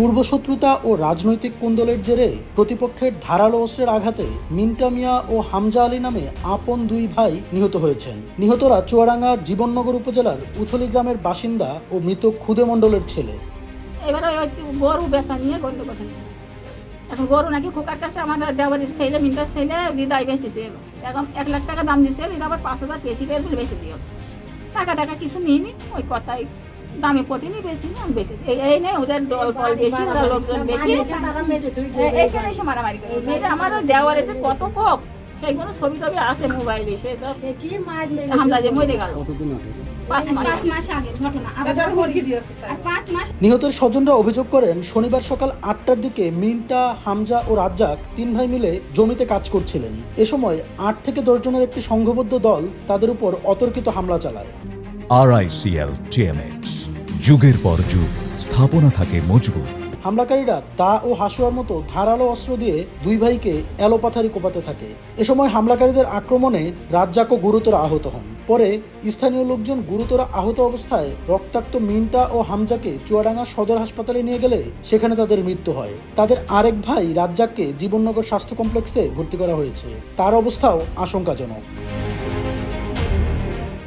পূর্বশত্রুতা ও রাজনৈতিক কুন্দলের জেরে প্রতিপক্ষের ধারালো অস্ত্রের আঘাতে মিন্টা মিয়া ও হামজা আলী নামে আপন দুই ভাই নিহত হয়েছেন। নিহতরা চুয়াডাঙ্গার জীবননগর উপজেলার উথলি গ্রামের বাসিন্দা ও মৃত খুদে মণ্ডলের ছেলে। এবারে গরু বেচা নিয়ে গন্ডগোল হয়েছে। এখন গরু নাকি খোকার কাছে আমাদের দেওয়ারির ছেলে মিন্টার ছেলে হৃদয় বেঁচেছে। এখন এক লাখ টাকা দাম দিছে এটা আবার পাঁচ হাজার বেশি বের বেশি দিও। টাকা টাকা কিছু নিয়ে নিইনি, ওই কথাই। দামে পটিনি বেশি না বেশি। এই নেই ওদের দল বল বেশি ওদের লোকজন বেশি। এইখানে এসে মারামারি করে। মেয়েটা আমার ওই দেওয়ারে যে কত কোপ সেইগুলো ছবি টবি আছে মোবাইলে সেসব হামলা যে মরে গেল। পাঁচ মাস। পাঁচ মাস আগে ঘটনা। আবার আর পাঁচ মাস নিহতের স্বজনরা অভিযোগ করেন শনিবার সকাল আটটার দিকে মিন্টা হামজা ও রাজ্জাক তিন ভাই মিলে জমিতে কাজ করছিলেন। এ সময় আট থেকে দশ জনের একটি সংঘবদ্ধ দল তাদের উপর অতর্কিত হামলা চালায়। আরআইসিএল টিএমএক্স যুগের পর যুগ, স্থাপনা থাকে মজবুত। হামলাকারীরা দা ও হাসুয়ার মতো ধারালো অস্ত্র দিয়ে দুই ভাইকে এলোপাথারি কোপাতে থাকে। এ সময় হামলাকারীদের আক্রমণে রাজ্জাকও গুরুতর আহত হন। পরে স্থানীয় লোকজন গুরুতর আহত অবস্থায় রক্তাক্ত মিন্টা ও হামজাকে চুয়াডাঙ্গা সদর হাসপাতালে নিয়ে গেলে সেখানে তাদের মৃত্যু হয়। তাদের আরেক ভাই রাজ্জাককে জীবননগর স্বাস্থ্য কমপ্লেক্সে ভর্তি করা হয়েছে। তার অবস্থাও আশঙ্কাজনক।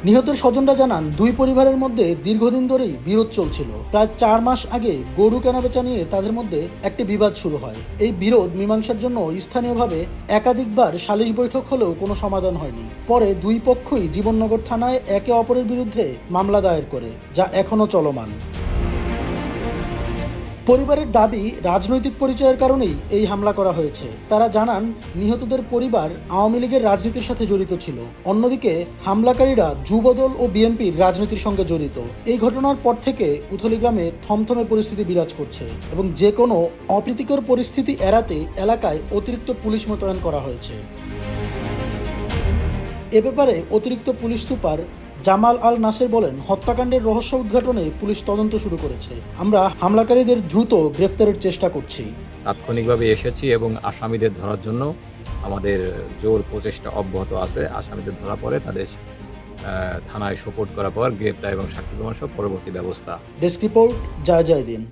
নিহতের স্বজনরা জানান, দুই পরিবারের মধ্যে দীর্ঘদিন ধরেই বিরোধ চলছিল। প্রায় চার মাস আগে গরু কেনাবেচা নিয়ে তাদের মধ্যে একটি বিবাদ শুরু হয়। এই বিরোধ মীমাংসার জন্য স্থানীয়ভাবে একাধিকবার সালিশ বৈঠক হলেও কোনো সমাধান হয়নি। পরে দুই পক্ষই জীবননগর থানায় একে অপরের বিরুদ্ধে মামলা দায়ের করে, যা এখনও চলমান। পরিবারের দাবি রাজনৈতিক পরিচয়ের কারণেই এই হামলা করা হয়েছে। তারা জানান, নিহতদের পরিবার আওয়ামী লীগের রাজনীতির সাথে জড়িত ছিল। অন্যদিকে, হামলাকারীরা যুবদল ও বিএনপির রাজনীতির সঙ্গে জড়িত। এই ঘটনার পর থেকে উথলি গ্রামে থমথমে পরিস্থিতি বিরাজ করছে এবং যে কোনো অপ্রীতিকর পরিস্থিতি এড়াতে এলাকায় অতিরিক্ত পুলিশ মোতায়েন করা হয়েছে। এ ব্যাপারে অতিরিক্ত পুলিশ সুপার জামাল আল নাসের বলেন হত্যাকাণ্ডের রহস্য উদ্ঘাটনে পুলিশ তদন্ত শুরু করেছে। আমরা হামলাকারীদের দ্রুত গ্রেফতারের চেষ্টা করছি। তাৎক্ষণিকভাবে এসেছি এবং আসামিদের ধরার জন্য আমাদের জোর প্রচেষ্টা অব্যাহত আছে। আসামিদের ধরা পরে তাদের থানায় সোপোর্ট করার পর গ্রেপ্তার এবং সাক্ষী প্রমাণ সহ পরবর্তী ব্যবস্থা। ডেস্ক রিপোর্ট জয় জয় দিন